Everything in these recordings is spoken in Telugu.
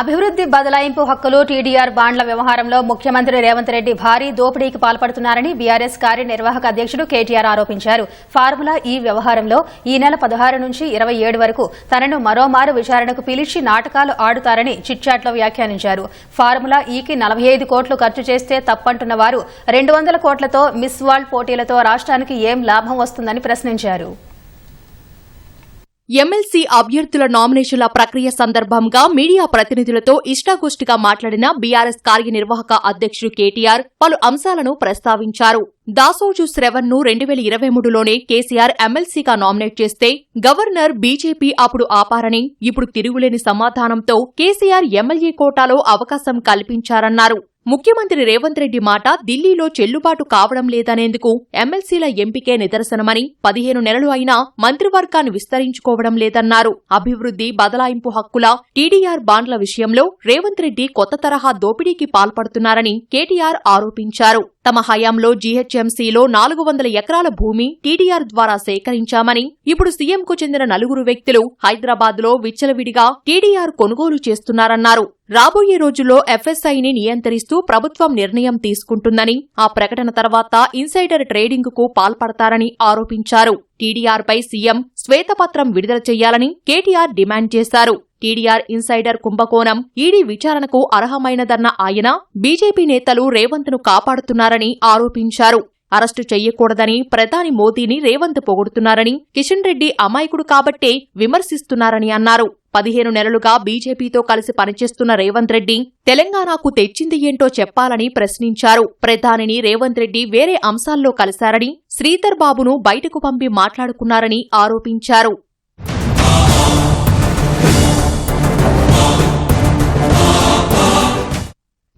అభివృద్ది బదలాయింపు హక్కులు టీడీఆర్ బాండ్ల వ్యవహారంలో ముఖ్యమంత్రి రేవంత్ రెడ్డి భారీ దోపిడీకి పాల్పడుతున్నారని బీఆర్ఎస్ కార్యనిర్వాహక అధ్యక్షుడు కేటీఆర్ ఆరోపించారు. ఫార్ములా ఈ వ్యవహారంలో ఈ నెల పదహారు నుంచి ఇరవై ఏడు వరకు తనను మరోమారు విచారణకు పిలిచి నాటకాలు ఆడుతారని చిట్చాట్లో వ్యాఖ్యానించారు. ఫార్ములా ఈకి నలభై ఐదు కోట్లు ఖర్చు చేస్తే తప్పంటున్న వారు రెండు వందల కోట్లతో మిస్ వరల్డ్ పోటీలతో రాష్ట్రానికి ఏం లాభం వస్తుందని ప్రశ్నించారు. ఎమ్మెల్సీ అభ్యర్థుల నామినేషన్ల ప్రక్రియ సందర్భంగా మీడియా ప్రతినిధులతో ఇష్టాగోష్ఠిగా మాట్లాడిన బీఆర్ఎస్ కార్యనిర్వాహక అధ్యక్షుడు కేటీఆర్ పలు అంశాలను ప్రస్తావించారు. దాసోజు శ్రవణ్ను రెండు వేల ఇరవై మూడులోనే కేసీఆర్ ఎమ్మెల్సీగా నామినేట్ చేస్తే గవర్నర్ బీజేపీ అప్పుడు ఆపారని ఇప్పుడు తిరుగులేని సమాధానంతో కేసీఆర్ ఎమ్మెల్యే కోటాలో అవకాశం కల్పించారన్నారు. ముఖ్యమంత్రి రేవంత్ రెడ్డి మాట ఢిల్లీలో చెల్లుబాటు కావడం లేదనేందుకు ఎమ్మెల్సీల ఎంపికే నిదర్శనమని పదిహేను నెలలు అయినా మంత్రివర్గాన్ని విస్తరించుకోవడం లేదన్నారు. అభివృద్ధి బదలాయింపు హక్కుల టీడీఆర్ బాండ్ల విషయంలో రేవంత్ రెడ్డి కొత్త తరహా దోపిడీకి పాల్పడుతున్నారని కేటీఆర్ ఆరోపించారు. తమ హయాంలో జీహెచ్ఎంసీలో నాలుగు వందల ఎకరాల భూమి టీడీఆర్ ద్వారా సేకరించామని ఇప్పుడు సీఎంకు చెందిన నలుగురు వ్యక్తులు హైదరాబాద్లో విచ్చలవిడిగా టీడీఆర్ కొనుగోలు చేస్తున్నారన్నారు. రాబోయే రోజుల్లో ఎఫ్ఎస్ఐని నియంత్రిస్తూ ప్రభుత్వం నిర్ణయం తీసుకుంటుందని ఆ ప్రకటన తర్వాత ఇన్సైడర్ ట్రేడింగ్కు పాల్పడతారని ఆరోపించారు. టీడీఆర్పై సీఎం శ్వేతపత్రం విడుదల చేయాలని కేటీఆర్ డిమాండ్ చేశారు. టీడీఆర్ ఇన్సైడర్ కుంభకోణం ఈడీ విచారణకు అర్హమైనదన్న ఆయన బీజేపీ నేతలు రేవంత్ను కాపాడుతున్నారని ఆరోపించారు. అరెస్టు చెయ్యకూడదని ప్రధాని మోదీని రేవంత్ పొగుడుతున్నారని కిషన్ రెడ్డి అమాయకుడు కాబట్టే విమర్శిస్తున్నారని అన్నారు. పదిహేను నెలలుగా బీజేపీతో కలిసి పనిచేస్తున్న రేవంత్ రెడ్డి తెలంగాణకు తెచ్చింది ఏంటో చెప్పాలని ప్రశ్నించారు. ప్రధానిని రేవంత్ రెడ్డి వేరే అంశాల్లో కలిశారని శ్రీధర్ బాబును బయటకు పంపి మాట్లాడుకున్నారని ఆరోపించారు.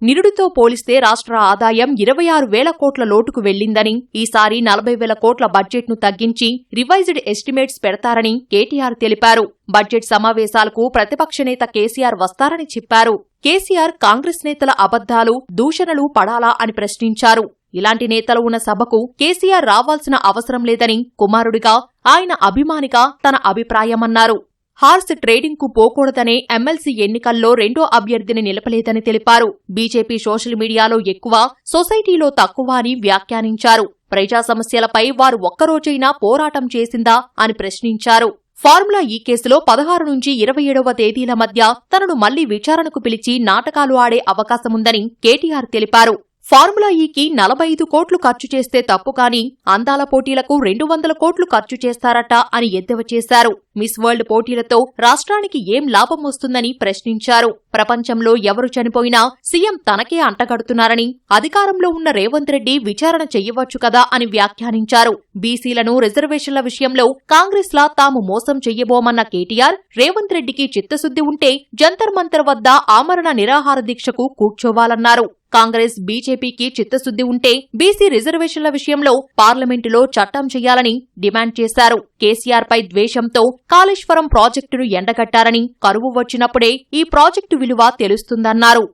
నిరుడితో పోలిస్తే రాష్ట్ర ఆదాయం ఇరవై ఆరు వేల కోట్ల లోటుకు వెళ్ళిందని ఈసారి నలభై వేల కోట్ల బడ్జెట్ను తగ్గించి రివైజ్డ్ ఎస్టిమేట్స్ పెడతారని కేటీఆర్ తెలిపారు. బడ్జెట్ సమావేశాలకు ప్రతిపక్ష నేత కేసీఆర్ వస్తారని చెప్పారు. కేసీఆర్ కాంగ్రెస్ నేతల అబద్దాలు దూషణలు పడాలా అని ప్రశ్నించారు. ఇలాంటి నేతలు ఉన్న సభకు కేసీఆర్ రావాల్సిన అవసరం లేదని కుమారుడిగా ఆయన అభిమానిగా తన అభిప్రాయమన్నారు. హార్స్ ట్రేడింగ్కు పోకూడదనే ఎమ్మెల్సీ ఎన్నికల్లో రెండో అభ్యర్థిని నిలపలేదని తెలిపారు. బీజేపీ సోషల్ మీడియాలో ఎక్కువ సొసైటీలో తక్కువ అని వ్యాఖ్యానించారు. ప్రజా సమస్యలపై వారు ఒక్కరోజైనా పోరాటం చేసిందా అని ప్రశ్నించారు. ఫార్ములా ఈ కేసులో పదహారు నుంచి ఇరవై ఏడవ తేదీల మధ్య తనను మళ్ళీ విచారణకు పిలిచి నాటకాలు ఆడే అవకాశముందని కేటీఆర్ తెలిపారు. ఫార్ములా ఈకి నలభై ఐదు కోట్లు ఖర్చు చేస్తే తప్పు కాని అందాల పోటీలకు రెండు వందల కోట్లు ఖర్చు చేస్తారట అని ఎద్దేవా చేశారు. మిస్ వరల్డ్ పోటీలతో రాష్ట్రానికి ఏం లాభం వస్తుందని ప్రశ్నించారు. ప్రపంచంలో ఎవరు చనిపోయినా సీఎం తనకే అంటగడుతున్నారని అధికారంలో ఉన్న రేవంత్ రెడ్డి విచారణ చెయ్యవచ్చు కదా అని వ్యాఖ్యానించారు. బీసీలను రిజర్వేషన్ల విషయంలో కాంగ్రెస్ లా తాము మోసం చెయ్యబోమన్న కేటీఆర్ రేవంత్ రెడ్డికి చిత్తశుద్ది ఉంటే జంతర్ మంతర్ వద్ద ఆమరణ నిరాహార దీక్షకు కూర్చోవాలన్నారు. కాంగ్రెస్ బీజేపీకి చిత్తశుద్ది ఉంటే బీసీ రిజర్వేషన్ల విషయంలో పార్లమెంటులో చట్టం చేయాలని డిమాండ్ చేశారు. కేసీఆర్ పై ద్వేషంతో కాళేశ్వరం ప్రాజెక్టును ఎండగట్టారని కరువు వచ్చినప్పుడే ఈ ప్రాజెక్టు విలువ తెలుస్తుందన్నారు.